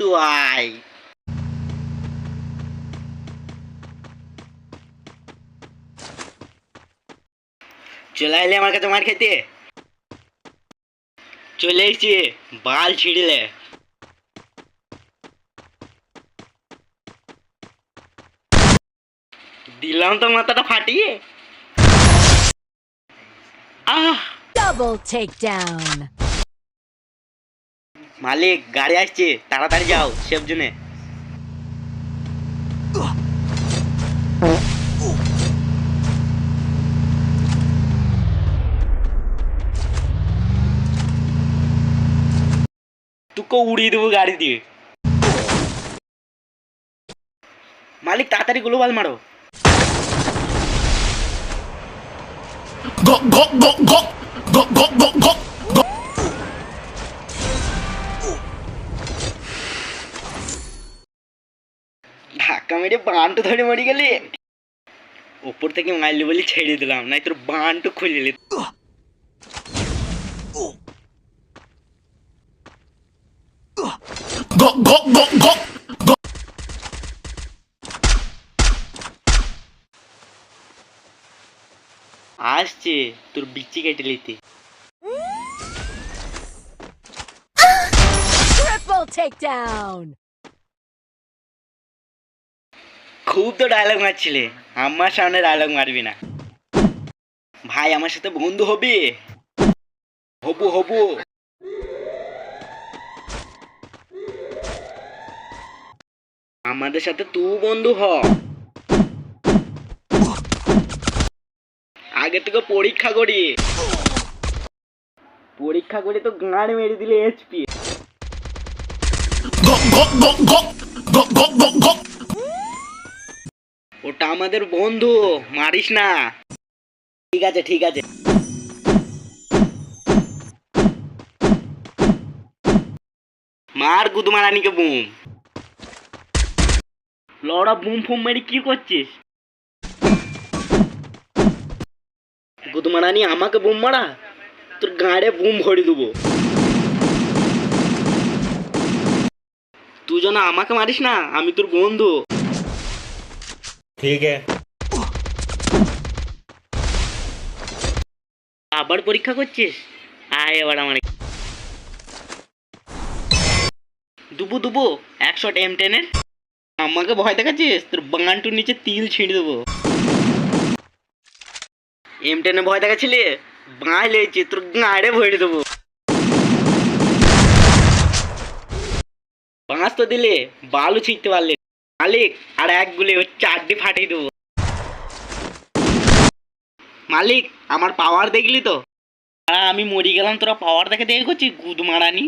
আয় চলে এলে আমার কাছে মার খেতে। চলে এসছি বাল ছিঁড়লে। দিলাম তো মাথাটা ফাটিয়ে। আহ! Double takedown. মালিক, গাড়ি আসছে, তাড়াতাড়ি যাও, সেফ জোনে। তোকে উড়িয়ে দেবো গাড়ি দিয়ে। মালিক, তাড়াতাড়ি গ্লোবাল মারো। go go go go go go go ধাক্কা মেরে বানটু ধরে মরে গেলি। ওপর থেকে মারলি বলি ছেড়ে দিলাম নাই তোর বানটু খুলে go আসছে তোর বিচি কেটে নিতে। Triple takedown. খুব তো ডায়লগ মারছিলে। আমার সামনে ডায়লগ মারবি না। ভাই, আমার সাথে বন্ধু হবি? হবু হবু। আমাদের সাথে তুই বন্ধু হ। আগে থেকে পরীক্ষা করি। পরীক্ষা করে তো গান মেরে দিলে এইচপি গক গক গক গক গক গক গক। আমাদের বন্ধু, মারিস না। ঠিক আছে ঠিক আছে। মার গুদমারানিকে বুম। লড়া বুম ফুম মেরে কি করছিস? গুদমারানি, আমাকে বুম মারা? তোর গাঁড়ে বুম ভরে দেবো। তুই যেন আমাকে মারিস না, আমি তোর বন্ধু। ঠিক আবার পরীক্ষা করছিস? আয় এবার আমার দুবু দুবু, একশো এম টেনের আমাকে ভয় দেখাচ্ছিস? তোর বাগানটুর নিচে তিল ছিঁড়ে দেবো। এম টেনে ভয় দেখাচ্ছিলি? বাঁ লেগেছি, তোর গাঁড়ে ভরে দেবো। বাঁশ তো দিলে, বালু ছিঁড়তে পারলে মালিক, আর এক গুলি চারটি ফাটিয়ে দেবো। মালিক, আমার পাওয়ার দেখলি তো? আমি মরি গেলাম, তোরা পাওয়ার দেখে দেখে করছি গুদ মারানি?